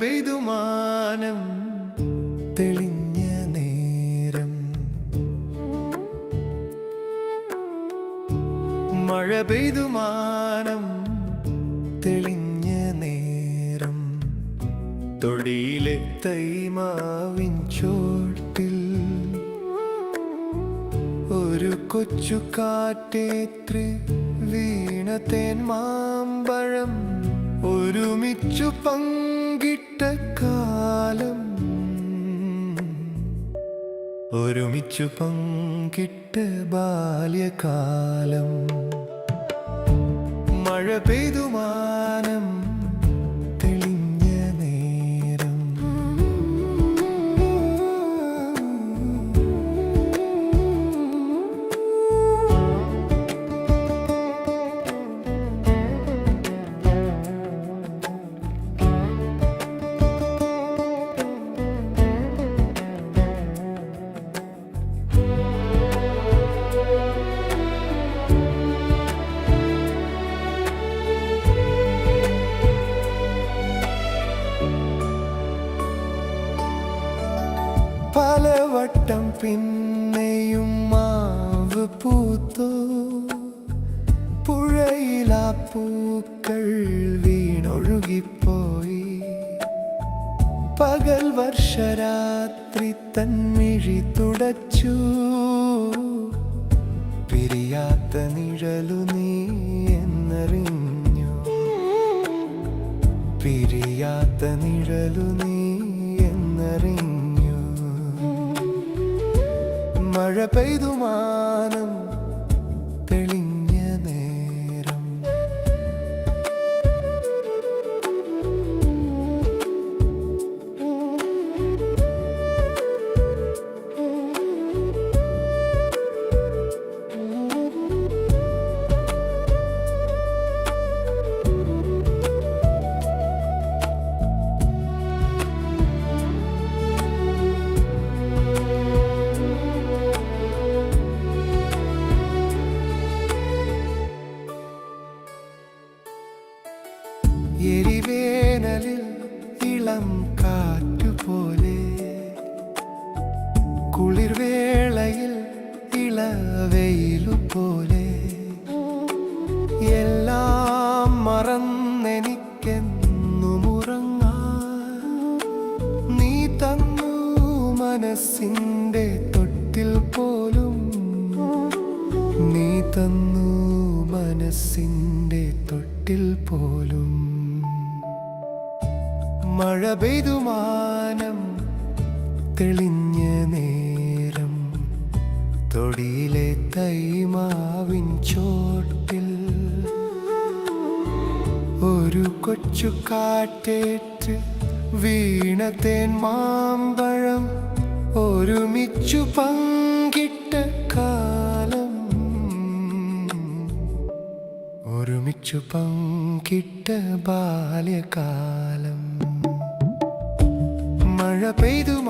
പെയ്തു മാനം തെളിഞ്ഞ നേരം. മഴ പെയ്തുമാനം തെളിഞ്ഞ നേരം. തൊടിയിലെ തൈമാവിൻ ചോട്ടിൽ ഒരു കൊച്ചു കാറ്റേത്രി തേൻ മാമ്പഴം ഒരുമിച്ചു പങ്കിട്ട കാലം. ഒരുമിച്ചു പങ്കിട്ട ബാല്യകാലം. മഴ പെയ്തു പലവട്ടം പിന്നെയും മാവ് പൂത്തു. പുഴയിലാ പൂക്കൾ വീണൊഴുകിപ്പോയി. പകൽ വർഷരാത്രി തന്മിഴി തുടച്ചു. പിരിയാത്ത നിഴലു നീ എന്നറിഞ്ഞു. പിരിയാത്ത നിഴലു നീ മഴ പെയ്തു കുളിർവേളയിൽ ഇളവെയിലു പോലെ എല്ലാം മറന്നെനിക്കെന്നുമുറങ്ങാൻ നീ തന്നു മനസ്സിന്റെ തൊട്ടിൽ പോലും നീ തന്നു മനസ്സിന്റെ തൊട്ടിൽ പോലും മഴ പെയ്തു തെളിഞ്ഞ തൊടിയിലെ തൈമാവിൻ ചോട്ടിൽ ഒരു കൊച്ചു കാറ്റേറ്റ് വീണത്തേൻ മാമ്പഴം ഒരുമിച്ചു പങ്കിട്ട കാലം. ഒരുമിച്ചു പങ്കിട്ട ബാല്യകാലം. മഴ പെയ്തു